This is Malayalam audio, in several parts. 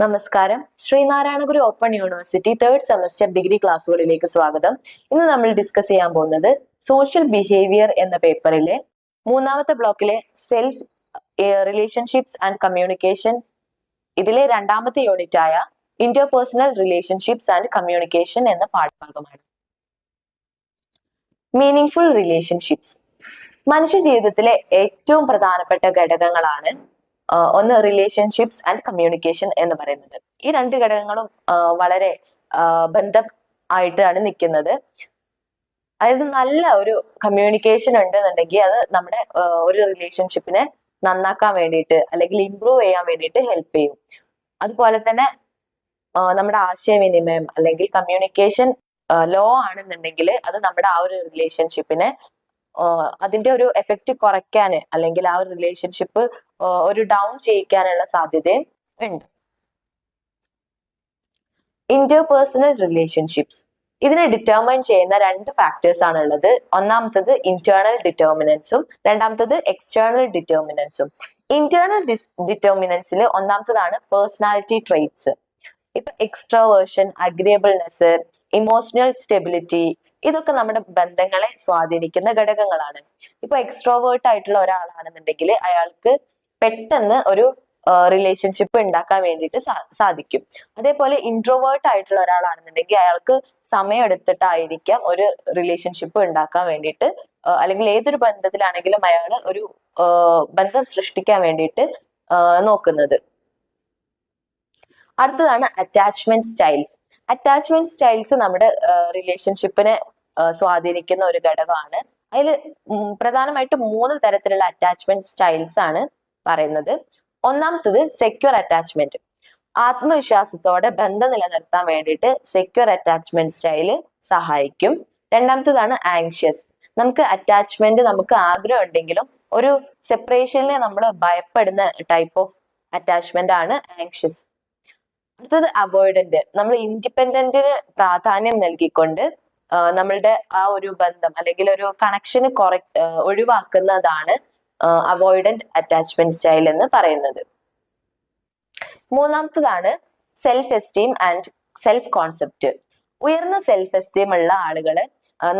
നമസ്കാരം. Sreenarayana Guru open university third semester degree ക്ലാസ്സുകളിലേക്ക് സ്വാഗതം. ഇന്ന് നമ്മൾ ഡിസ്കസ് ചെയ്യാൻ പോകുന്നത് സോഷ്യൽ ബിഹേവിയർ എന്ന പേപ്പറിലെ മൂന്നാമത്തെ ബ്ലോക്കിലെ സെൽഫ് റിലേഷൻഷിപ്സ് ആൻഡ് കമ്മ്യൂണിക്കേഷൻ ഇതിലെ രണ്ടാമത്തെ യൂണിറ്റ് ആയ ഇന്റർപേഴ്സണൽ റിലേഷൻഷിപ്സ് ആൻഡ് കമ്മ്യൂണിക്കേഷൻ എന്ന പാഠഭാഗമാണ്. മീനിങ് ഫുൾ റിലേഷൻഷിപ്സ് മനുഷ്യ ജീവിതത്തിലെ ഏറ്റവും പ്രധാനപ്പെട്ട ഘടകങ്ങളാണ് ഒന്ന് റിലേഷൻഷിപ്സ് ആൻഡ് കമ്മ്യൂണിക്കേഷൻ എന്ന് പറയുന്നത്. ഈ രണ്ട് ഘടകങ്ങളും വളരെ ബന്ധം ആയിട്ടാണ് നിൽക്കുന്നത്. അതായത് നല്ല ഒരു കമ്മ്യൂണിക്കേഷൻ ഉണ്ടെന്നുണ്ടെങ്കിൽ അത് നമ്മുടെ ഒരു റിലേഷൻഷിപ്പിനെ നന്നാക്കാൻ വേണ്ടിയിട്ട് അല്ലെങ്കിൽ ഇമ്പ്രൂവ് ചെയ്യാൻ വേണ്ടിയിട്ട് ഹെൽപ്പ് ചെയ്യും. അതുപോലെ തന്നെ നമ്മുടെ ആശയവിനിമയം അല്ലെങ്കിൽ കമ്മ്യൂണിക്കേഷൻ ലോ ആണെന്നുണ്ടെങ്കിൽ അത് നമ്മുടെ ആ ഒരു റിലേഷൻഷിപ്പിനെ അതിന്റെ ഒരു എഫക്റ്റ് കുറയ്ക്കാൻ അല്ലെങ്കിൽ ആ ഒരു റിലേഷൻഷിപ്പ് ഒരു ഡൗൺ ചെയ്യിക്കാനുള്ള സാധ്യതയും ഉണ്ട്. ഇന്റർപേഴ്സണൽ റിലേഷൻഷിപ്സ് ഇതിനെ ഡിറ്റർമൈൻ ചെയ്യുന്ന രണ്ട് ഫാക്ടേഴ്സ് ആണ് ഉള്ളത് ഒന്നാമത്തത് ഇന്റേണൽ ഡിറ്റർമിനൻസും രണ്ടാമത്തത് എക്സ്റ്റേണൽ ഡിറ്റർമിനൻസും ഇന്റേണൽ ഡിറ്റർമിനൻസിൽ ഒന്നാമത്തതാണ് പേഴ്സണാലിറ്റി ട്രെയ്റ്റ്സ് ഇപ്പൊ എക്സ്ട്രോവേർഷൻ അഗ്രിയബിൾനെസ് ഇമോഷണൽ സ്റ്റെബിലിറ്റി ഇതൊക്കെ നമ്മുടെ ബന്ധങ്ങളെ സ്വാധീനിക്കുന്ന ഘടകങ്ങളാണ്. ഇപ്പൊ എക്സ്ട്രോവേർട്ട് ആയിട്ടുള്ള ഒരാളാണെന്നുണ്ടെങ്കിൽ അയാൾക്ക് പെട്ടെന്ന് ഒരു റിലേഷൻഷിപ്പ് ഉണ്ടാക്കാൻ വേണ്ടിയിട്ട് സാധിക്കും. അതേപോലെ ഇൻട്രോവേർട്ട് ആയിട്ടുള്ള ഒരാളാണെന്നുണ്ടെങ്കിൽ അയാൾക്ക് സമയം എടുത്തിട്ടായിരിക്കാം ഒരു റിലേഷൻഷിപ്പ് ഉണ്ടാക്കാൻ വേണ്ടിയിട്ട് അല്ലെങ്കിൽ ഏതൊരു ബന്ധത്തിലാണെങ്കിലും അയാൾ ഒരു ബന്ധം സൃഷ്ടിക്കാൻ വേണ്ടിയിട്ട് നോക്കുന്നത്. അടുത്തതാണ് അറ്റാച്ച്മെന്റ് സ്റ്റൈൽസ് അറ്റാച്ച്മെന്റ് സ്റ്റൈൽസ് നമ്മുടെ റിലേഷൻഷിപ്പിനെ സ്വാധീനിക്കുന്ന ഒരു ഘടകമാണ്. അതിൽ പ്രധാനമായിട്ടും മൂന്ന് തരത്തിലുള്ള അറ്റാച്ച്മെന്റ് സ്റ്റൈൽസ് ആണ് പറയുന്നത്. ഒന്നാമത്തത് സെക്യൂർ അറ്റാച്ച്മെന്റ് ആത്മവിശ്വാസത്തോടെ ബന്ധം നിലനിർത്താൻ വേണ്ടിയിട്ട് സെക്യൂർ അറ്റാച്ച്മെന്റ് സ്റ്റൈൽ സഹായിക്കും. രണ്ടാമത്തതാണ് ആങ്ഷ്യസ് നമുക്ക് അറ്റാച്ച്മെന്റ് നമുക്ക് ആഗ്രഹം ഉണ്ടെങ്കിലും ഒരു സെപ്പറേഷനിൽ നമ്മൾ ഭയപ്പെടുന്ന ടൈപ്പ് ഓഫ് അറ്റാച്ച്മെന്റ് ആണ് ആങ്ഷ്യസ് അടുത്തത് അവോയ്ഡന്റ് നമ്മൾ ഇൻഡിപെൻഡന്റിന് പ്രാധാന്യം നൽകിക്കൊണ്ട് നമ്മളുടെ ആ ഒരു ബന്ധം അല്ലെങ്കിൽ ഒരു കണക്ഷന് കുറ ഒഴിവാക്കുന്നതാണ് അവോയ്ഡന്റ് അറ്റാച്ച്മെന്റ് സ്റ്റൈൽ എന്ന് പറയുന്നത്. മൂന്നാമത്തതാണ് self esteem and self concept ഉയർന്ന സെൽഫ് എസ്റ്റീം ഉള്ള ആളുകൾ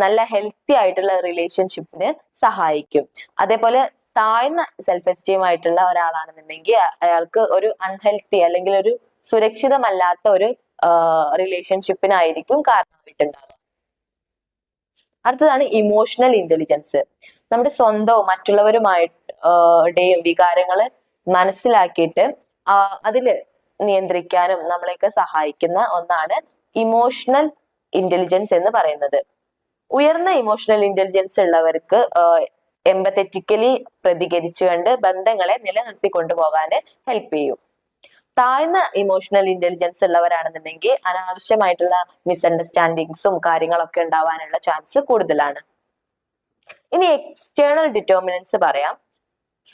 നല്ല ഹെൽത്തി ആയിട്ടുള്ള റിലേഷൻഷിപ്പിന് സഹായിക്കും. അതേപോലെ താഴ്ന്ന സെൽഫ് എസ്റ്റീം ആയിട്ടുള്ള ഒരാളാണെന്നുണ്ടെങ്കിൽ അയാൾക്ക് ഒരു അൺഹെൽത്തി അല്ലെങ്കിൽ ഒരു സുരക്ഷിതമല്ലാത്ത ഒരു റിലേഷൻഷിപ്പിനായിരിക്കും കാരണമായിട്ടുണ്ടാവുക. അടുത്തതാണ് ഇമോഷണൽ ഇന്റലിജൻസ് നമ്മുടെ സ്വന്തവും മറ്റുള്ളവരുമായിട്ടുടെയും വികാരങ്ങൾ മനസ്സിലാക്കിയിട്ട് അതിൽ നിയന്ത്രിക്കാനും നമ്മളെയൊക്കെ സഹായിക്കുന്ന ഒന്നാണ് ഇമോഷണൽ ഇന്റലിജൻസ് എന്ന് പറയുന്നത്. ഉയർന്ന ഇമോഷണൽ ഇന്റലിജൻസ് ഉള്ളവർക്ക് എമ്പത്തറ്റിക്കലി പ്രതികരിച്ചുകൊണ്ട് ബന്ധങ്ങളെ നിലനിർത്തി കൊണ്ടുപോകാൻ ഹെൽപ്പ് ചെയ്യും. താഴ്ന്ന ഇമോഷണൽ ഇന്റലിജൻസ് ഉള്ളവരാണെന്നുണ്ടെങ്കിൽ അനാവശ്യമായിട്ടുള്ള മിസ്അണ്ടർസ്റ്റാൻഡിങ്സും കാര്യങ്ങളൊക്കെ ഉണ്ടാവാനുള്ള ചാൻസ് കൂടുതലാണ്. ഇനി എക്സ്റ്റേണൽ ഡിറ്റർമിനൻസ് പറയാം.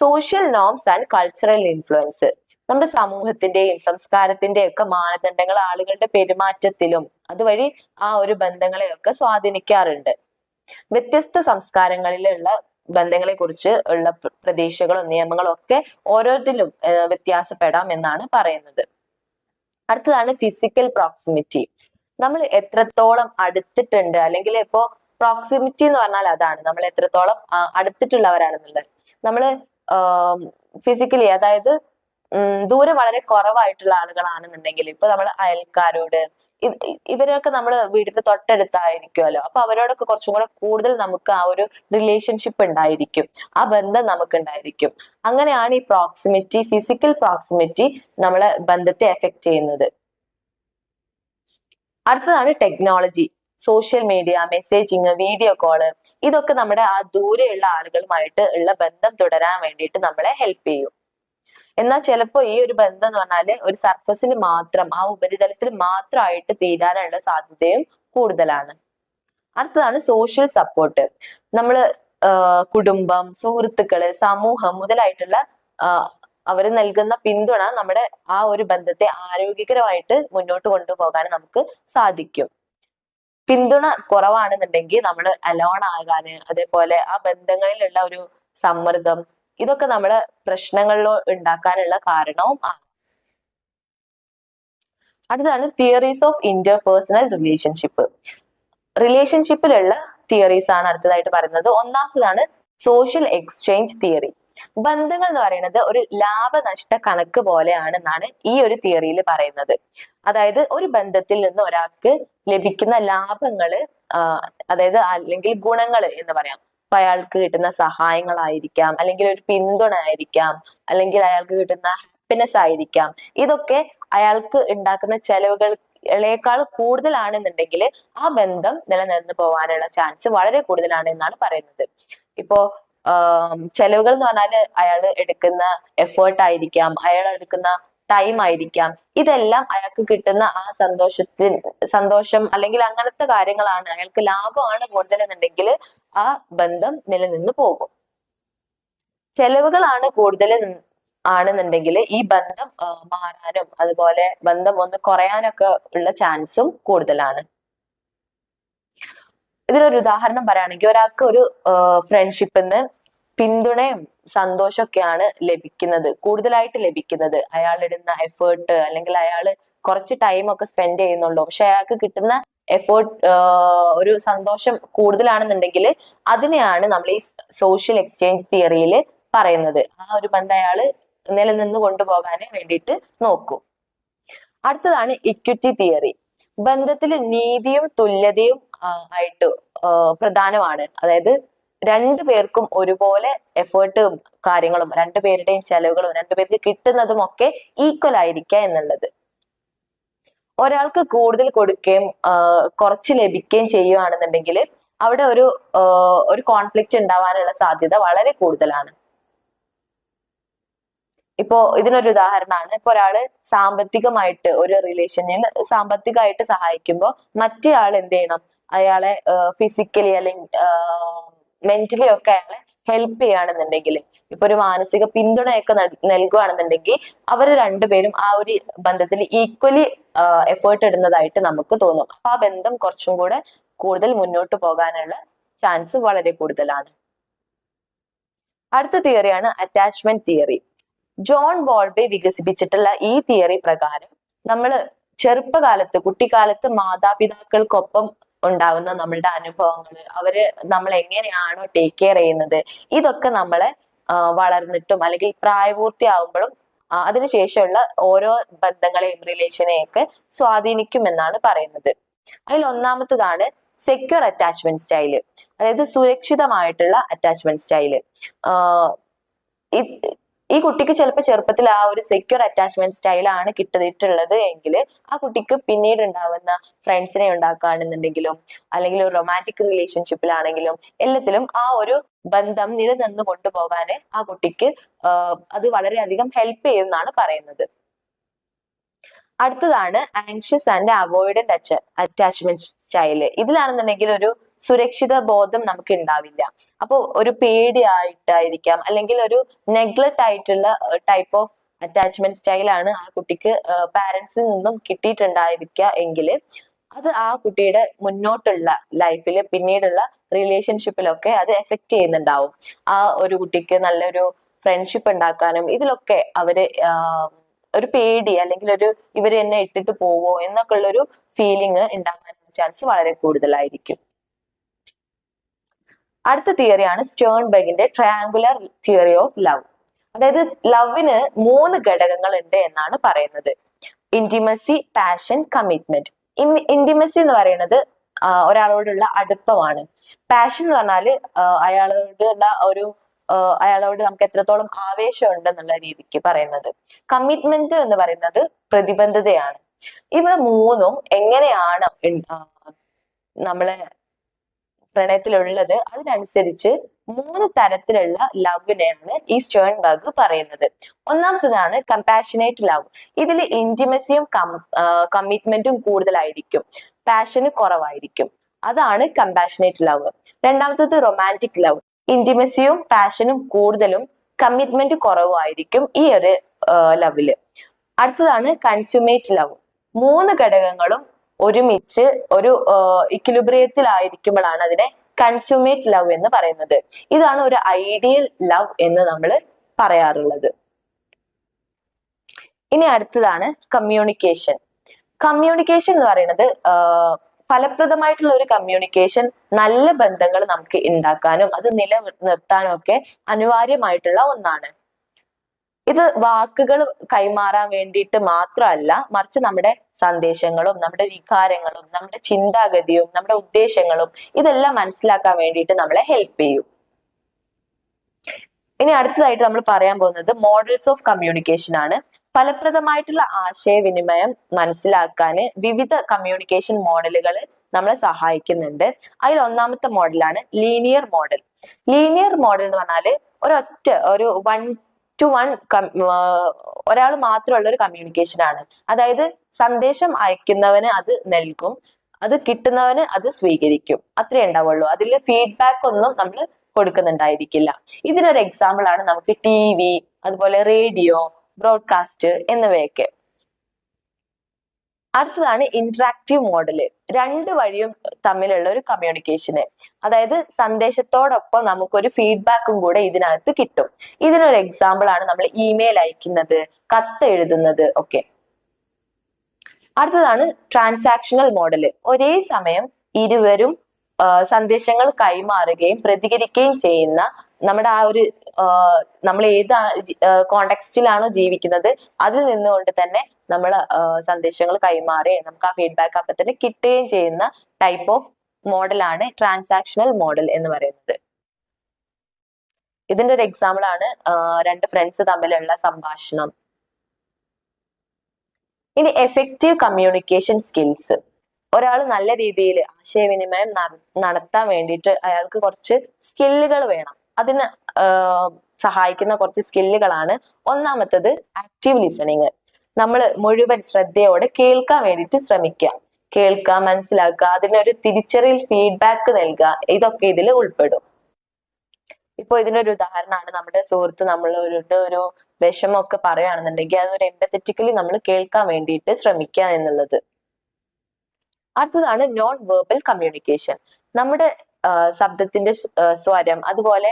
Social norms and cultural influence നമ്മുടെ സമൂഹത്തിന്റെയും സംസ്കാരത്തിന്റെയും ഒക്കെ മാനദണ്ഡങ്ങൾ ആളുകളുടെ പെരുമാറ്റത്തിലും അതുവഴി ആ ഒരു ബന്ധങ്ങളെയൊക്കെ സ്വാധീനിക്കാറുണ്ട്. വ്യത്യസ്ത സംസ്കാരങ്ങളിലുള്ള ബന്ധങ്ങളെ കുറിച്ച് ഉള്ള പ്ര- പ്രതീക്ഷകളും നിയമങ്ങളും ഒക്കെ ഓരോരുത്തരും വ്യത്യാസപ്പെടാം എന്നാണ് പറയുന്നത്. അടുത്തതാണ് ഫിസിക്കൽ പ്രോക്സിമിറ്റി നമ്മൾ എത്രത്തോളം അടുത്തിട്ടുണ്ട് അല്ലെങ്കിൽ ഇപ്പോ പ്രോക്സിമിറ്റി എന്ന് പറഞ്ഞാൽ അതാണ്. നമ്മൾ എത്രത്തോളം അടുത്തിട്ടുള്ളവരാണെന്നുള്ളത്. നമ്മൾ ഫിസിക്കലി അതായത് ദൂരം വളരെ കുറവായിട്ടുള്ള ആളുകളാണെന്നുണ്ടെങ്കിൽ ഇപ്പൊ നമ്മൾ അയൽക്കാരോട് ഇവരൊക്കെ നമ്മൾ വീടിന്റെ തൊട്ടടുത്തായിരിക്കുമല്ലോ അപ്പൊ അവരോടൊക്കെ കുറച്ചും കൂടെ കൂടുതൽ നമുക്ക് ആ ഒരു റിലേഷൻഷിപ്പ് ഉണ്ടായിരിക്കും. ആ ബന്ധം നമുക്ക് ഉണ്ടായിരിക്കും അങ്ങനെയാണ് ഈ പ്രോക്സിമിറ്റി ഫിസിക്കൽ പ്രോക്സിമിറ്റി നമ്മളെ ബന്ധത്തെ എഫക്ട് ചെയ്യുന്നത്. അടുത്തതാണ് technology social media messaging video call ഇതൊക്കെ നമ്മുടെ ആ ദൂരെയുള്ള ആളുകളുമായിട്ട് ഉള്ള ബന്ധം തുടരാൻ വേണ്ടിയിട്ട് നമ്മളെ ഹെൽപ്പ് ചെയ്യും. എന്നാൽ ചിലപ്പോൾ ഈ ഒരു ബന്ധം എന്ന് പറഞ്ഞാൽ ഒരു സർഫസിൽ മാത്രം ആ ഉപരിതലത്തിൽ മാത്രമായിട്ട് തീരാനുള്ള സാധ്യതയും കൂടുതലാണ്. അടുത്തതാണ് സോഷ്യൽ സപ്പോർട്ട് നമ്മൾ കുടുംബം സുഹൃത്തുക്കൾ സമൂഹം മുതലായിട്ടുള്ള അവർ നൽകുന്ന പിന്തുണ നമ്മുടെ ആ ഒരു ബന്ധത്തെ ആരോഗ്യകരമായിട്ട് മുന്നോട്ട് കൊണ്ടുപോകാൻ നമുക്ക് സാധിക്കും. പിന്തുണ കുറവാണെന്നുണ്ടെങ്കിൽ നമ്മൾ അലോൺ ആകാന് അതേപോലെ ആ ബന്ധങ്ങളിലുള്ള ഒരു സമ്മർദ്ദം ഇതൊക്കെ നമ്മൾ പ്രശ്നങ്ങളിലോ ഉണ്ടാക്കാനുള്ള കാരണവും അടുത്താണ് തിയറീസ് ഓഫ് ഇന്റർപേഴ്സണൽ റിലേഷൻഷിപ്പ് റിലേഷൻഷിപ്പിലുള്ള തിയറീസ് ആണ് അടുത്തതായിട്ട് പറയുന്നത്. ഒന്നാമത്തതാണ് സോഷ്യൽ എക്സ്ചേഞ്ച് തിയറി ബന്ധങ്ങൾ എന്ന് പറയുന്നത് ഒരു ലാഭനഷ്ട കണക്ക് പോലെയാണെന്നാണ് ഈ ഒരു തിയറിയിൽ പറയുന്നത്. അതായത് ഒരു ബന്ധത്തിൽ നിന്ന് ഒരാൾക്ക് ലഭിക്കുന്ന ലാഭങ്ങൾ അതായത് അല്ലെങ്കിൽ ഗുണങ്ങൾ എന്ന് പറയാം. അപ്പൊ അയാൾക്ക് കിട്ടുന്ന സഹായങ്ങളായിരിക്കാം അല്ലെങ്കിൽ ഒരു പിന്തുണ ആയിരിക്കാം അല്ലെങ്കിൽ അയാൾക്ക് കിട്ടുന്ന ഹാപ്പിനെസ് ആയിരിക്കാം. ഇതൊക്കെ അയാൾക്ക് ഉണ്ടാക്കുന്ന ചെലവുകൾ ളേക്കാൾ കൂടുതലാണെന്നുണ്ടെങ്കിൽ ആ ബന്ധം നിലനിന്ന് പോകാനുള്ള ചാൻസ് വളരെ കൂടുതലാണ് എന്നാണ് പറയുന്നത്. ഇപ്പോ ചെലവുകൾ എന്ന് പറഞ്ഞാൽ അയാൾ എടുക്കുന്ന എഫേർട്ട് ആയിരിക്കാം അയാൾ എടുക്കുന്ന ടൈം ആയിരിക്കാം. ഇതെല്ലാം അയാൾക്ക് കിട്ടുന്ന ആ സന്തോഷത്തിന് സന്തോഷം അല്ലെങ്കിൽ അങ്ങനത്തെ കാര്യങ്ങളാണ്. അയാൾക്ക് ലാഭമാണ് കൂടുതലെന്നുണ്ടെങ്കിൽ ആ ബന്ധം നിലനിന്ന് പോകും. ചെലവുകളാണ് കൂടുതൽ ആണെന്നുണ്ടെങ്കിൽ ഈ ബന്ധം മാറാനും അതുപോലെ ബന്ധം ഒന്ന് കുറയാനൊക്കെ ഉള്ള ചാൻസും കൂടുതലാണ്. ഇതിനൊരു ഉദാഹരണം പറയുകയാണെങ്കിൽ ഒരാൾക്ക് ഒരു ഫ്രണ്ട്ഷിപ്പിൽ നിന്ന് പിന്തുണയും സന്തോഷമൊക്കെയാണ് ലഭിക്കുന്നത് കൂടുതലായിട്ട് ലഭിക്കുന്നത്. അയാൾ ഇടുന്ന എഫേർട്ട് അല്ലെങ്കിൽ അയാൾ കുറച്ച് ടൈം ഒക്കെ സ്പെൻഡ് ചെയ്യുന്നുള്ളൂ. പക്ഷെ അയാൾക്ക് കിട്ടുന്ന എഫേർട്ട് ഒരു സന്തോഷം കൂടുതലാണെന്നുണ്ടെങ്കിൽ അതിനെയാണ് നമ്മൾ ഈ സോഷ്യൽ എക്സ്ചേഞ്ച് തിയറിയിൽ പറയുന്നത്. ആ ഒരു ബന്ധം അയാൾ നിലനിന്ന് കൊണ്ടുപോകാൻ വേണ്ടിയിട്ട് നോക്കും. അടുത്തതാണ് ഇക്വിറ്റി തിയറി ബന്ധത്തിൽ നീതിയും തുല്യതയും ആയിട്ട് പ്രധാനമാണ്. അതായത് രണ്ടു പേർക്കും ഒരുപോലെ എഫേർട്ടും കാര്യങ്ങളും രണ്ടുപേരുടെയും ചെലവുകളും രണ്ടുപേർക്ക് കിട്ടുന്നതും ഒക്കെ ഈക്വൽ ആയിരിക്കുക എന്നുള്ളത്. ഒരാൾക്ക് കൂടുതൽ കൊടുക്കുകയും കുറച്ച് ലഭിക്കുകയും ചെയ്യുകയാണെന്നുണ്ടെങ്കിൽ അവിടെ ഒരു ഒരു കോൺഫ്ലിക്റ്റ് ഉണ്ടാവാനുള്ള സാധ്യത വളരെ കൂടുതലാണ്. ഇപ്പോ ഇതിനൊരു ഉദാഹരണമാണ്. ഇപ്പൊ ഒരാൾ സാമ്പത്തികമായിട്ട് ഒരു റിലേഷനിൽ സാമ്പത്തികമായിട്ട് സഹായിക്കുമ്പോൾ മറ്റേ ആൾ എന്ത് ചെയ്യണം? അയാളെ ഫിസിക്കലി അല്ലെങ്കിൽ മെന്റലി ഒക്കെ അയാളെ ഹെൽപ്പ് ചെയ്യുകയാണെന്നുണ്ടെങ്കിൽ ഇപ്പൊ ഒരു മാനസിക പിന്തുണയൊക്കെ നൽ- നൽകുകയാണെന്നുണ്ടെങ്കിൽ അവർ രണ്ടുപേരും ആ ഒരു ബന്ധത്തിൽ ഈക്വലി എഫേർട്ട് ഇടുന്നതായിട്ട് നമുക്ക് തോന്നും. അപ്പൊ ആ ബന്ധം കുറച്ചും കൂടെ കൂടുതൽ മുന്നോട്ട് പോകാനുള്ള ചാൻസ് വളരെ കൂടുതലാണ്. അടുത്ത തിയറിയാണ് അറ്റാച്ച്മെന്റ് തിയറി ജോൺ ബോൾബെ വികസിപ്പിച്ചിട്ടുള്ള ഈ തിയറി പ്രകാരം നമ്മൾ ചെറുപ്പകാലത്ത് കുട്ടിക്കാലത്ത് മാതാപിതാക്കൾക്കൊപ്പം ഉണ്ടാവുന്ന നമ്മളുടെ അനുഭവങ്ങൾ അവർ നമ്മൾ എങ്ങനെയാണോ ടേക്ക് കെയർ ചെയ്യുന്നത് ഇതൊക്കെ നമ്മളെ വളർന്നിട്ടും അല്ലെങ്കിൽ പ്രായപൂർത്തിയാവുമ്പോഴും അതിനുശേഷമുള്ള ഓരോ ബന്ധങ്ങളെയും റിലേഷനെയും ഒക്കെ സ്വാധീനിക്കുമെന്നാണ് പറയുന്നത്. അതിൽ ഒന്നാമത്തതാണ് സെക്യൂർ അറ്റാച്ച്മെന്റ് സ്റ്റൈൽ അതായത് സുരക്ഷിതമായിട്ടുള്ള അറ്റാച്ച്മെന്റ് സ്റ്റൈൽ ഈ കുട്ടിക്ക് ചിലപ്പോൾ ചെറുപ്പത്തിൽ ആ ഒരു സെക്യൂർ അറ്റാച്ച്മെന്റ് സ്റ്റൈലാണ് കിട്ടിയിട്ടുള്ളത് എങ്കിൽ ആ കുട്ടിക്ക് പിന്നീട് ഉണ്ടാവുന്ന ഫ്രണ്ട്സിനെ ഉണ്ടാക്കുകയാണെന്നുണ്ടെങ്കിലും അല്ലെങ്കിൽ ഒരു റൊമാന്റിക് റിലേഷൻഷിപ്പിലാണെങ്കിലും എല്ലാത്തിലും ആ ഒരു ബന്ധം നിലനിന്ന് കൊണ്ടുപോകാൻ ആ കുട്ടിക്ക് അത് വളരെയധികം ഹെൽപ്പ് ചെയ്യുമെന്നാണ് പറയുന്നത്. അടുത്തതാണ് anxious and avoidant attachment style ഇതിലാണെന്നുണ്ടെങ്കിൽ ഒരു സുരക്ഷിത ബോധം നമുക്ക് ഉണ്ടാവില്ല അപ്പോൾ ഒരു പേടിയായിട്ടായിരിക്കാം അല്ലെങ്കിൽ ഒരു നെഗ്ലക്ട് ആയിട്ടുള്ള ടൈപ്പ് ഓഫ് അറ്റാച്ച്മെന്റ് സ്റ്റൈലാണ് ആ കുട്ടിക്ക് പാരന്റ്സിൽ നിന്നും കിട്ടിയിട്ടുണ്ടായിരിക്കുക എങ്കിൽ അത് ആ കുട്ടിയുടെ മുന്നോട്ടുള്ള ലൈഫിൽ പിന്നീടുള്ള റിലേഷൻഷിപ്പിലൊക്കെ അത് എഫക്റ്റ് ചെയ്യുന്നുണ്ടാവും. ആ ഒരു കുട്ടിക്ക് നല്ലൊരു ഫ്രണ്ട്ഷിപ്പ് ഉണ്ടാക്കാനും ഇതിലൊക്കെ അവർ ഒരു പേടി അല്ലെങ്കിൽ ഒരു ഇവർ എന്നെ ഇട്ടിട്ട് പോവോ എന്നൊക്കെ ഉള്ളൊരു ഫീലിംഗ് ഉണ്ടാകാനുള്ള ചാൻസ് വളരെ കൂടുതലായിരിക്കും. അടുത്ത തിയറിയാണ് സ്റ്റേൺബെഗിന്റെ ട്രയാങ്കുലർ തിയറി ഓഫ് ലവ് അതായത് ലവിന് മൂന്ന് ഘടകങ്ങൾ ഉണ്ട് എന്നാണ് പറയുന്നത്. ഇന്റിമസി പാഷൻ കമ്മിറ്റ്മെന്റ് ഇന്റിമസി എന്ന് പറയുന്നത് ഒരാളോടുള്ള അടുപ്പമാണ്. പാഷൻ എന്ന് പറഞ്ഞാൽ അയാളോടുള്ള ഒരു അയാളോട് നമുക്ക് എത്രത്തോളം ആവേശം ഉണ്ടെന്നുള്ള രീതിക്ക് പറയുന്നത്. കമ്മിറ്റ്മെന്റ് എന്ന് പറയുന്നത് പ്രതിബദ്ധതയാണ് ഇവ മൂന്നും എങ്ങനെയാണ് നമ്മളെ പ്രണയത്തിലുള്ളത് അതിനനുസരിച്ച് മൂന്ന് തരത്തിലുള്ള ലവിനെയാണ് ഈ സ്റ്റേൺ സ്റ്റേൺബർഗ് പറയുന്നത്. ഒന്നാമത്തതാണ് കമ്പാഷനേറ്റ് ലവ് ഇതിൽ ഇന്റിമസിയും കമ്മിറ്റ്മെന്റും കൂടുതലായിരിക്കും. പാഷന് കുറവായിരിക്കും. അതാണ് കമ്പാഷനേറ്റ് ലവ് രണ്ടാമത്തത് റൊമാന്റിക് ലവ് ഇന്റിമസിയും പാഷനും കൂടുതലും കമ്മിറ്റ്മെന്റ് കുറവായിരിക്കും ഈ ഒരു ലവിൽ അടുത്തതാണ് കൺസ്യൂമേറ്റ് ലവ് മൂന്ന് ഘടകങ്ങളും ഒരുമിച്ച് ഒരു ഇക്വിലിബ്രിയത്തിലായിരിക്കുമ്പോഴാണ് അതിനെ കൺസ്യൂമേറ്റ് ലവ് എന്ന് പറയുന്നത്. ഇതാണ് ഒരു ഐഡിയൽ ലവ് എന്ന് നമ്മൾ പറയാറുള്ളത്. ഇനി അടുത്തതാണ് കമ്മ്യൂണിക്കേഷൻ കമ്മ്യൂണിക്കേഷൻ എന്ന് പറയുന്നത് ഫലപ്രദമായിട്ടുള്ള ഒരു കമ്മ്യൂണിക്കേഷൻ നല്ല ബന്ധങ്ങൾ നമുക്ക് ഉണ്ടാക്കാനും അത് നിലനിർത്താനും ഒക്കെ അനിവാര്യമായിട്ടുള്ള ഒന്നാണ്. ഇത് വാക്കുകൾ കൈമാറാൻ വേണ്ടിയിട്ട് മാത്രമല്ല മറിച്ച് നമ്മുടെ സന്ദേശങ്ങളും നമ്മുടെ വികാരങ്ങളും നമ്മുടെ ചിന്താഗതിയും നമ്മുടെ ഉദ്ദേശങ്ങളും ഇതെല്ലാം മനസ്സിലാക്കാൻ വേണ്ടിയിട്ട് നമ്മളെ ഹെൽപ്പ് ചെയ്യും. ഇനി അടുത്തതായിട്ട് നമ്മൾ പറയാൻ പോകുന്നത് മോഡൽസ് ഓഫ് കമ്മ്യൂണിക്കേഷൻ ആണ്. ഫലപ്രദമായിട്ടുള്ള ആശയവിനിമയം മനസ്സിലാക്കാൻ വിവിധ കമ്മ്യൂണിക്കേഷൻ മോഡലുകൾ നമ്മളെ സഹായിക്കുന്നുണ്ട്. അതിൽ ഒന്നാമത്തെ മോഡലാണ് ലീനിയർ മോഡൽ ലീനിയർ മോഡൽ എന്ന് പറഞ്ഞാൽ ഒരൊറ്റ ഒരു വൺ ടു വൺ ഒരാൾ മാത്രമുള്ള ഒരു കമ്മ്യൂണിക്കേഷൻ ആണ്. അതായത് സന്ദേശം അയക്കുന്നവന് അത് നൽകും അത് കിട്ടുന്നവന് അത് സ്വീകരിക്കും. അത്രേ ഉണ്ടാവുള്ളൂ. അതിൽ ഫീഡ്ബാക്ക് ഒന്നും നമ്മൾ കൊടുക്കുന്നുണ്ടായിരിക്കില്ല. ഇതിനൊരു എക്സാമ്പിൾ ആണ് നമുക്ക് ടി അതുപോലെ റേഡിയോ ബ്രോഡ്കാസ്റ്റ് എന്നിവയൊക്കെ. അടുത്തതാണ് ഇന്ററാക്റ്റീവ് മോഡൽ രണ്ട് വഴിയും തമ്മിലുള്ള ഒരു കമ്മ്യൂണിക്കേഷന് അതായത് സന്ദേശത്തോടൊപ്പം നമുക്കൊരു ഫീഡ്ബാക്കും കൂടെ ഇതിനകത്ത് കിട്ടും. ഇതിനൊരു എക്സാമ്പിൾ ആണ് നമ്മൾ ഇമെയിൽ അയക്കുന്നത് കത്ത് എഴുതുന്നത് ഒക്കെ അടുത്തതാണ് ട്രാൻസാക്ഷണൽ മോഡൽ ഒരേ സമയം ഇരുവരും സന്ദേശങ്ങൾ കൈമാറുകയും പ്രതികരിക്കുകയും ചെയ്യുന്ന നമ്മുടെ ആ ഒരു നമ്മൾ ഏത് കോണ്ടെക്സ്റ്റിലാണോ ജീവിക്കുന്നത്. അതിൽ നിന്നുകൊണ്ട് തന്നെ നമ്മൾ സന്ദേശങ്ങൾ കൈമാറുകയും നമുക്ക് ആ ഫീഡ്ബാക്ക് അപ്പം തന്നെ കിട്ടുകയും ചെയ്യുന്ന ടൈപ്പ് ഓഫ് മോഡലാണ് ട്രാൻസാക്ഷണൽ മോഡൽ എന്ന് പറയുന്നത്. ഇതിന്റെ ഒരു എക്സാമ്പിൾ ആണ് രണ്ട് ഫ്രണ്ട്സ് തമ്മിലുള്ള സംഭാഷണം. ഇനി എഫക്റ്റീവ് കമ്മ്യൂണിക്കേഷൻ സ്കിൽസ് ഒരാൾ നല്ല രീതിയിൽ ആശയവിനിമയം നടത്താൻ വേണ്ടിയിട്ട് അയാൾക്ക് കുറച്ച് സ്കില്ലുകൾ വേണം. അതിന് സഹായിക്കുന്ന കുറച്ച് സ്കില്ലുകളാണ് ഒന്നാമത്തത് ആക്റ്റീവ് ലിസണിങ് നമ്മൾ മുഴുവൻ ശ്രദ്ധയോടെ കേൾക്കാൻ വേണ്ടിയിട്ട് ശ്രമിക്കുക. കേൾക്കുക മനസ്സിലാക്കുക. അതിനൊരു തിരിച്ചറിയൽ ഫീഡ്ബാക്ക് നൽകുക. ഇതൊക്കെ ഇതിൽ ഉൾപ്പെടും. ഇപ്പൊ ഇതിനൊരു ഉദാഹരണമാണ് നമ്മുടെ സുഹൃത്ത് നമ്മൾ ഒരു ഒരു വിഷമമൊക്കെ പറയുകയാണെന്നുണ്ടെങ്കിൽ അതൊരു എമ്പത്തറ്റിക്കലി നമ്മൾ കേൾക്കാൻ വേണ്ടിയിട്ട് ശ്രമിക്കുക എന്നുള്ളത്. അടുത്തതാണ് നോൺ വെർബൽ കമ്മ്യൂണിക്കേഷൻ നമ്മുടെ ശബ്ദത്തിന്റെ സ്വരം അതുപോലെ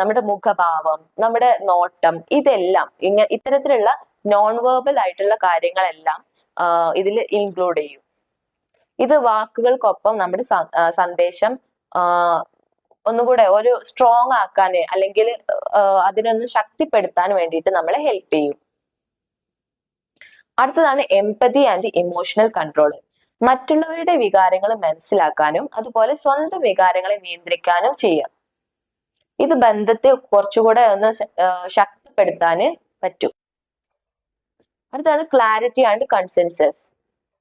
നമ്മുടെ മുഖഭാവം നമ്മുടെ നോട്ടം ഇതെല്ലാം ഇങ്ങ ഇത്തരത്തിലുള്ള നോൺ വെർബൽ ആയിട്ടുള്ള കാര്യങ്ങളെല്ലാം ഇതിൽ ഇൻക്ലൂഡ് ചെയ്യും. ഇത് വാക്കുകൾക്കൊപ്പം നമ്മുടെ സന്ദേശം ഒന്നുകൂടെ ഒരു സ്ട്രോങ് ആക്കാന് അല്ലെങ്കിൽ അതിനൊന്ന് ശക്തിപ്പെടുത്താൻ വേണ്ടിയിട്ട് നമ്മളെ ഹെൽപ്പ് ചെയ്യും. അടുത്തതാണ് എംപതി ആൻഡ് ഇമോഷണൽ കൺട്രോൾ മറ്റുള്ളവരുടെ വികാരങ്ങൾ മനസ്സിലാക്കാനും അതുപോലെ സ്വന്തം വികാരങ്ങളെ നിയന്ത്രിക്കാനും ചെയ്യാം. ഇത് ബന്ധത്തെ കുറച്ചുകൂടെ ഒന്ന് ശക്തിപ്പെടുത്താൻ പറ്റും. അടുത്താണ് ക്ലാരിറ്റി ആൻഡ് കൺസെൻസസ്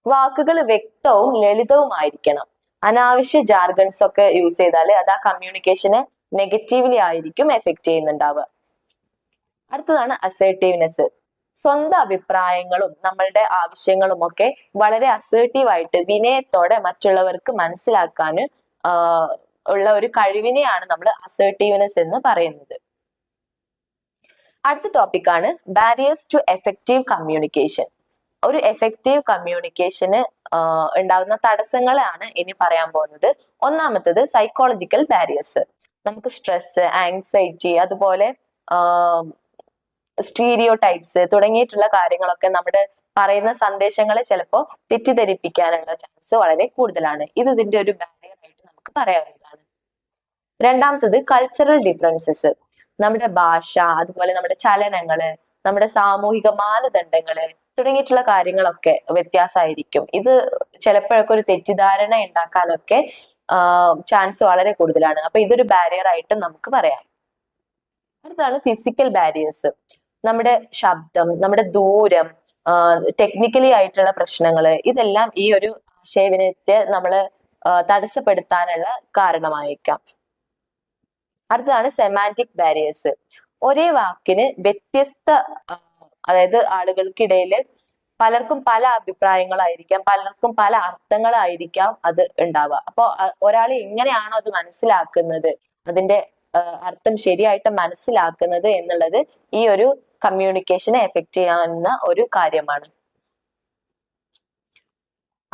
വാക്കുകൾ വ്യക്തവും ലളിതവുമായിരിക്കണം. അനാവശ്യ ജാർഗൻസ് ഒക്കെ യൂസ് ചെയ്താൽ അത് ആ കമ്മ്യൂണിക്കേഷനെ നെഗറ്റീവ്ലി ആയിരിക്കും എഫക്ട് ചെയ്യുന്നുണ്ടാവുക. അടുത്തതാണ് അസേർട്ടീവ്നെസ് സ്വന്തം അഭിപ്രായങ്ങളും നമ്മളുടെ ആവശ്യങ്ങളും ഒക്കെ വളരെ അസേർട്ടീവായിട്ട് വിനയത്തോടെ മറ്റുള്ളവർക്ക് മനസ്സിലാക്കാനും ഉള്ള ഒരു കഴിവിനെയാണ് നമ്മൾ അസേർട്ടീവ്നെസ് എന്ന് പറയുന്നത്. അടുത്ത ടോപ്പിക്കാണ് ബാരിയേഴ്സ് ടു എഫക്റ്റീവ് കമ്മ്യൂണിക്കേഷൻ ഒരു എഫക്റ്റീവ് കമ്മ്യൂണിക്കേഷന് ഉണ്ടാകുന്ന തടസ്സങ്ങളാണ് ഇനി പറയാൻ പോകുന്നത്. ഒന്നാമത്തത് സൈക്കോളജിക്കൽ ബാരിയേഴ്സ് നമുക്ക് സ്ട്രെസ് ആങ്സൈറ്റി അതുപോലെ സ്റ്റീരിയോ ടൈപ്സ് തുടങ്ങിയിട്ടുള്ള കാര്യങ്ങളൊക്കെ നമ്മുടെ പറയുന്ന സന്ദേശങ്ങളെ ചിലപ്പോൾ തെറ്റിദ്ധരിപ്പിക്കാനുള്ള ചാൻസ് വളരെ കൂടുതലാണ്. ഇത് ഇതിന്റെ ഒരു ബാരിയർ ആയിട്ട് നമുക്ക് പറയാവുന്നതാണ്. രണ്ടാമത്തത് കൾച്ചറൽ ഡിഫറൻസസ് നമ്മുടെ ഭാഷ അതുപോലെ നമ്മുടെ ചലനങ്ങൾ നമ്മുടെ സാമൂഹിക മാനദണ്ഡങ്ങൾ തുടങ്ങിയിട്ടുള്ള കാര്യങ്ങളൊക്കെ വ്യത്യാസമായിരിക്കും ഇത് ചിലപ്പോഴൊക്കെ ഒരു തെറ്റിദ്ധാരണ ഉണ്ടാക്കാനൊക്കെ ചാൻസ് വളരെ കൂടുതലാണ്. അപ്പൊ ഇതൊരു ബാരിയർ ആയിട്ട് നമുക്ക് പറയാം. അടുത്താണ് ഫിസിക്കൽ ബാരിയേഴ്സ് നമ്മുടെ ശബ്ദം നമ്മുടെ ദൂരം ടെക്നിക്കലി ആയിട്ടുള്ള പ്രശ്നങ്ങൾ ഇതെല്ലാം ഈ ഒരു ആശയവിനയത്തെ നമ്മൾ തടസ്സപ്പെടുത്താനുള്ള കാരണമായേക്കാം. അടുത്തതാണ് സെമാന്റിക് ബാരിയേഴ്സ് ഒരേ വാക്കിന് വ്യത്യസ്ത അതായത് ആളുകൾക്കിടയിൽ പലർക്കും പല അഭിപ്രായങ്ങളായിരിക്കാം പലർക്കും പല അർത്ഥങ്ങളായിരിക്കാം അത് ഉണ്ടാവുക. അപ്പോൾ ഒരാൾ എങ്ങനെയാണോ അത് മനസ്സിലാക്കുന്നത് അതിന്റെ അർത്ഥം ശരിയായിട്ട് മനസ്സിലാക്കുന്നത് എന്നുള്ളത് ഈ ഒരു കമ്മ്യൂണിക്കേഷനെ എഫക്റ്റ് ചെയ്യാവുന്ന ഒരു കാര്യമാണ്.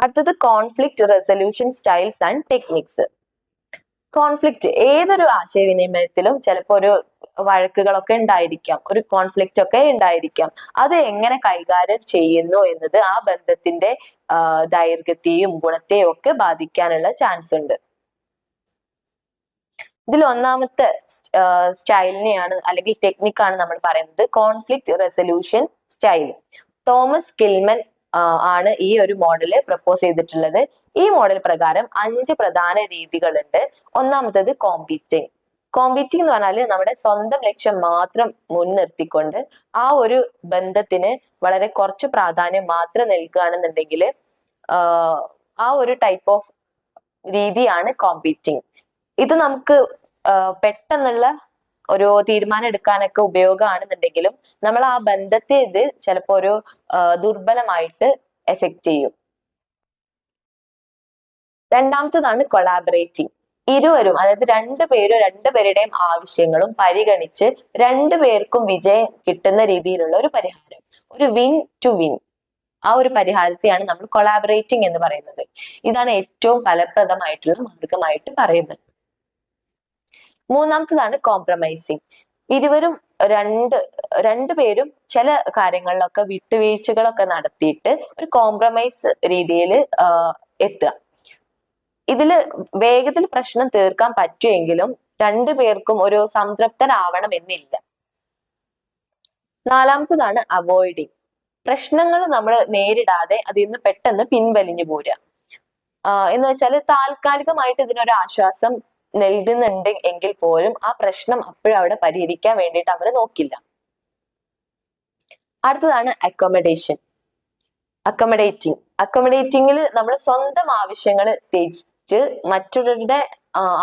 അടുത്തത് conflict resolution styles and techniques conflict ഏതൊരു ആശയവിനിമയത്തിലും ചിലപ്പോൾ ഒരു വഴക്കുകളൊക്കെ ഉണ്ടായിരിക്കാം ഒരു കോൺഫ്ലിക്റ്റ് ഒക്കെ ഉണ്ടായിരിക്കാം. അത് എങ്ങനെ കൈകാര്യം ചെയ്യുന്നു എന്നത് ആ ബന്ധത്തിന്റെ ദൈർഘ്യത്തെയും ഗുണത്തെയും ഒക്കെ ബാധിക്കാനുള്ള ചാൻസ് ഉണ്ട്. ഇതിൽ ഒന്നാമത്തെ സ്റ്റൈലിനെയാണ് അല്ലെങ്കിൽ ടെക്നിക്കാണ് നമ്മൾ പറയുന്നത്. Conflict resolution style Thomas Kilmann ആണ് ഈ ഒരു മോഡൽ പ്രപ്പോസ് ചെയ്തിട്ടുള്ളത്. ഈ മോഡൽ പ്രകാരം അഞ്ച് പ്രധാന രീതികളുണ്ട്. ഒന്നാമത്തേത് കോമ്പീറ്റിംഗ് കോമ്പീറ്റിംഗ് എന്ന് പറഞ്ഞാൽ നമ്മുടെ സ്വന്തം ലക്ഷ്യം മാത്രം മുൻനിർത്തിക്കൊണ്ട് ആ ഒരു ബന്ധത്തിന് വളരെ കുറച്ച് പ്രാധാന്യം മാത്രം നൽകുകയാണെന്നുണ്ടെങ്കിൽ ആ ഒരു ടൈപ്പ് ഓഫ് രീതിയാണ് കോമ്പീറ്റിംഗ് ഇത് നമുക്ക് പെട്ടെന്നുള്ള ഒരു തീരുമാനം എടുക്കാനൊക്കെ ഉപയോഗമാണെന്നുണ്ടെങ്കിലും നമ്മൾ ആ ബന്ധത്തെ ഇത് ചിലപ്പോൾ ഒരു ദുർബലമായിട്ട് എഫക്റ്റ് ചെയ്യും. രണ്ടാമത്തതാണ് കൊളാബറേറ്റിംഗ് ഇരുവരും അതായത് രണ്ടുപേരും രണ്ടുപേരുടെയും ആവശ്യങ്ങളും പരിഗണിച്ച് രണ്ടുപേർക്കും വിജയം കിട്ടുന്ന രീതിയിലുള്ള ഒരു പരിഹാരം. ഒരു വിൻ ടു വിൻ ആ ഒരു പരിഹാരത്തെയാണ് നമ്മൾ കൊളാബറേറ്റിംഗ് എന്ന് പറയുന്നത്. ഇതാണ് ഏറ്റവും ഫലപ്രദമായിട്ടുള്ള മാർഗമായിട്ട് പറയുന്നത്. മൂന്നാമത്തതാണ് കോംപ്രമൈസിങ് ഇരുവരും രണ്ട് രണ്ടുപേരും ചില കാര്യങ്ങളിലൊക്കെ വിട്ടുവീഴ്ചകളൊക്കെ നടത്തിയിട്ട് ഒരു കോംപ്രമൈസ് രീതിയിൽ എത്തുക. ഇതിൽ വേഗത്തിൽ പ്രശ്നം തീർക്കാൻ പറ്റുമെങ്കിലും രണ്ടുപേർക്കും ഒരു സംതൃപ്തരാവണം എന്നില്ല നാലാമത്തതാണ് അവോയ്ഡിങ് പ്രശ്നങ്ങൾ നമ്മൾ നേരിടാതെ അതിൽ നിന്ന് പെട്ടെന്ന് പിൻവലിഞ്ഞു പോരുക. എന്ന് വെച്ചാൽ താൽക്കാലികമായിട്ട് ഇതിനൊരു ആശ്വാസം നൽകുന്നുണ്ട് എങ്കിൽ പോലും ആ പ്രശ്നം അപ്പോഴും അവിടെ പരിഹരിക്കാൻ വേണ്ടിയിട്ട് അവർ നോക്കില്ല. അടുത്തതാണ് അക്കോമഡേഷൻ അക്കോമഡേറ്റിംഗ് അക്കോമഡേറ്റിംഗിൽ നമ്മൾ സ്വന്തം ആവശ്യങ്ങൾ ത്യജിച്ച് മറ്റൊരാളുടെ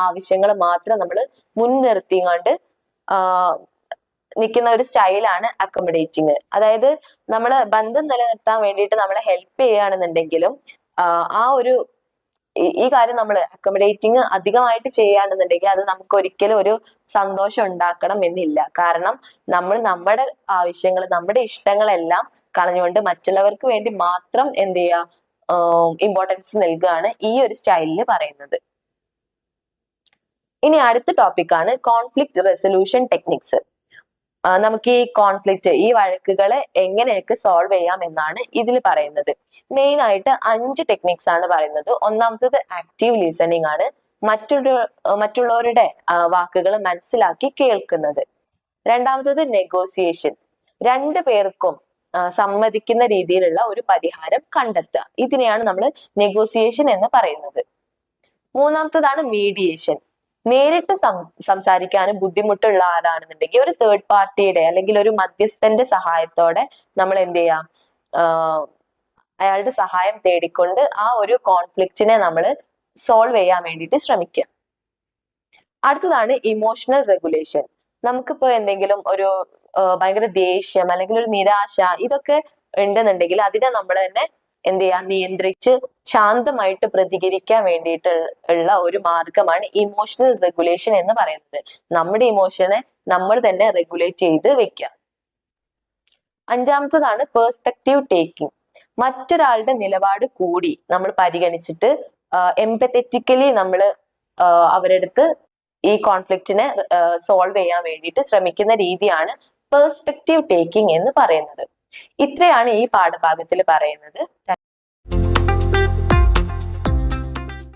ആവശ്യങ്ങൾ മാത്രം നമ്മൾ മുൻനിർത്തിക്കൊണ്ട് നിൽക്കുന്ന ഒരു സ്റ്റൈലാണ് അക്കോമഡേറ്റിംഗ് അതായത് നമ്മൾ ബന്ധം നിലനിർത്താൻ വേണ്ടിയിട്ട് നമ്മളെ ഹെൽപ്പ് ചെയ്യുകയാണെന്നുണ്ടെങ്കിലും ആ ഒരു ഈ- കാര്യം നമ്മൾ അക്കോമഡേറ്റിംഗ് അധികമായിട്ട് ചെയ്യുകയാണെന്നുണ്ടെങ്കിൽ അത് നമുക്ക് ഒരിക്കലും ഒരു സന്തോഷം ഉണ്ടാക്കണം എന്നില്ല. കാരണം നമ്മൾ നമ്മുടെ ആവശ്യങ്ങൾ നമ്മുടെ ഇഷ്ടങ്ങളെല്ലാം കളഞ്ഞുകൊണ്ട് മറ്റുള്ളവർക്ക് വേണ്ടി മാത്രം എന്ത് ചെയ്യുക ഇമ്പോർട്ടൻസ് നൽകുകയാണ് ഈ ഒരു സ്റ്റൈലിൽ പറയുന്നത്. ഇനി അടുത്ത ടോപ്പിക്കാണ് കോൺഫ്ലിക്ട് റെസൊല്യൂഷൻ ടെക്നിക്സ് നമുക്ക് ഈ കോൺഫ്ലിക്റ്റ് ഈ വഴക്കുകളെ എങ്ങനെയൊക്കെ സോൾവ് ചെയ്യാം എന്നാണ് ഇതിൽ പറയുന്നത്. മെയിൻ ആയിട്ട് അഞ്ച് ടെക്നിക്സ് ആണ് പറയുന്നത്. ഒന്നാമത്തത് ആക്റ്റീവ് ലിസണിങ് ആണ്. മറ്റുള്ള മറ്റുള്ളവരുടെ വാക്കുകൾ മനസ്സിലാക്കി കേൾക്കുന്നത്. രണ്ടാമത്തത് നെഗോസിയേഷൻ രണ്ടു പേർക്കും സമ്മതിക്കുന്ന രീതിയിലുള്ള ഒരു പരിഹാരം കണ്ടെത്തുക. ഇതിനെയാണ് നമ്മൾ നെഗോസിയേഷൻ എന്ന് പറയുന്നത്. മൂന്നാമത്തതാണ് മീഡിയേഷൻ നേരിട്ട് സംസാരിക്കാനും ബുദ്ധിമുട്ടുള്ള ആളാണെന്നുണ്ടെങ്കിൽ ഒരു തേർഡ് പാർട്ടിയുടെ അല്ലെങ്കിൽ ഒരു മധ്യസ്ഥന്റെ സഹായത്തോടെ നമ്മൾ എന്ത് ചെയ്യാം? അയാളുടെ സഹായം തേടിക്കൊണ്ട് ആ ഒരു കോൺഫ്ലിക്റ്റിനെ നമ്മൾ സോൾവ് ചെയ്യാൻ വേണ്ടിയിട്ട് ശ്രമിക്കുക. അടുത്തതാണ് ഇമോഷണൽ റെഗുലേഷൻ നമുക്കിപ്പോ എന്തെങ്കിലും ഒരു ഭയങ്കര ദേഷ്യം അല്ലെങ്കിൽ ഒരു നിരാശ ഇതൊക്കെ ഉണ്ടെന്നുണ്ടെങ്കിൽ അതിനെ നമ്മൾ തന്നെ എന്ത് ചെയ്യാ? നിയന്ത്രിച്ച് ശാന്തമായിട്ട് പ്രതികരിക്കാൻ വേണ്ടിയിട്ട് ഉള്ള ഒരു മാർഗമാണ് ഇമോഷണൽ റെഗുലേഷൻ എന്ന് പറയുന്നത്. നമ്മുടെ ഇമോഷനെ നമ്മൾ തന്നെ റെഗുലേറ്റ് ചെയ്ത് വെക്കുക അഞ്ചാമത്തതാണ് പേഴ്സ്പെക്റ്റീവ് ടേക്കിംഗ് മറ്റൊരാളുടെ നിലപാട് കൂടി നമ്മൾ പരിഗണിച്ചിട്ട് എംപത്തറ്റിക്കലി നമ്മൾ അവരെടുത്ത് ഈ കോൺഫ്ലിക്റ്റിനെ സോൾവ് ചെയ്യാൻ വേണ്ടിയിട്ട് ശ്രമിക്കുന്ന രീതിയാണ് പേഴ്സ്പെക്റ്റീവ് ടേക്കിംഗ് എന്ന് പറയുന്നത്. ഇത്രയാണ് ഈ പാഠഭാഗത്തിൽ പറയുന്നത്.